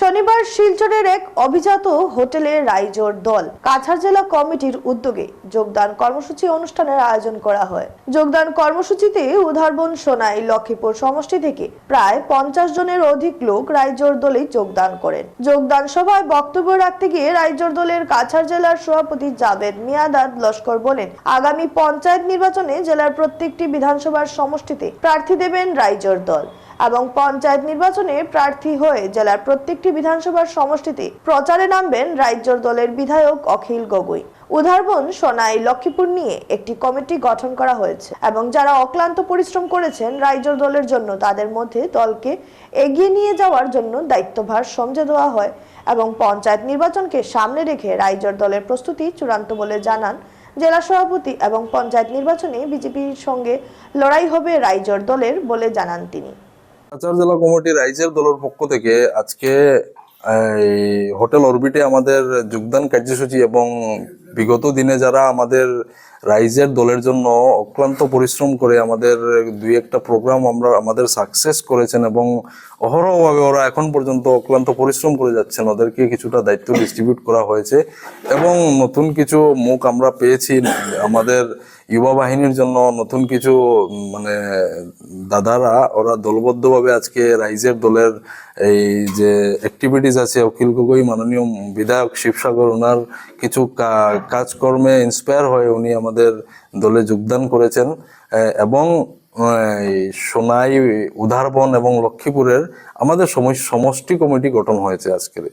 শনিবার শিলচরের এক অভিজাত হোটেলে রাইজোর দল, কাছাড় জেলা কমিটির উদ্যোগে যোগদান কর্মসূচি অনুষ্ঠানের আয়োজন করা হয়। যোগদান কর্মসূচিতে উদারবন সোনাই, লক্ষ্মীপুর সমষ্টি থেকে প্রায় পঞ্চাশ জনের অধিক লোক রাইজোর দলে যোগদান করেন। যোগদান সভায় বক্তব্য রাখতে গিয়ে রাইজোর দলের কাছাড় জেলার সভাপতি জাভেদ মিয়াদাদ লস্কর বলেন, আগামী পঞ্চায়েত নির্বাচনে জেলার প্রত্যেকটি বিধানসভার সমষ্টিতে প্রার্থী দেবেন রাইজোর দল। এবং পঞ্চায়েত নির্বাচনে প্রার্থী হয়ে জেলার প্রত্যেকটি বিধানসভার সমষ্টিতে প্রচারে নামবেন রাজ্যর দলের বিধায়ক অখিল গগৈ। উদারবন সোনাই লক্ষ্মীপুর নিয়ে একটি কমিটি গঠন করা হয়েছে এবং যারা অক্লান্ত পরিশ্রম করেছেন রাইজর দলের জন্য তাদের মধ্যে দলকে এগিয়ে নিয়ে যাওয়ার জন্য দায়িত্বভার সমঝে দেওয়া হয় এবং পঞ্চায়েত নির্বাচনকে সামনে রেখে রাইজর দলের প্রস্তুতি চূড়ান্ত বলে জানান জেলা সভাপতি এবং পঞ্চায়েত নির্বাচনে বিজেপির সঙ্গে লড়াই হবে রাইজর দলের বলে জানান তিনি। কাছাড় জেলা কমিটি রাইজের দলের পক্ষ থেকে আজকে হোটেল অরবিটে আমাদের যোগদান কার্যসূচি এবং বিগত দিনে যারা আমাদের রাইজের দলের জন্য অক্লান্ত পরিশ্রম করে আমাদের দুই একটা প্রোগ্রাম আমরা, আমাদের সাকসেস করেছেন এবং অহরহভাবে ওরা এখন পর্যন্ত অক্লান্ত পরিশ্রম করে যাচ্ছেন, ওদেরকে কিছুটা দায়িত্ব ডিস্ট্রিবিউট করা হয়েছে এবং নতুন কিছু মুখ আমরা পেয়েছি আমাদের যুবা বাহিনীর জন্য নতুন কিছু মানে দাদারা, ওরা দলবদ্ধভাবে আজকে রাইজের দলের এই যে অ্যাক্টিভিটিস আছে, অখিল গগৈ, মাননীয় বিধায়ক শিবসাগর, ওনার কিছু কাজকর্মে ইন্সপায়ার হয়ে উনি আমাদের দলে যোগদান করেছেন। এবং সোনাই, উদারবন এবং লক্ষ্মীপুরের আমাদের সমষ্টি কমিটি গঠন হয়েছে আজকের।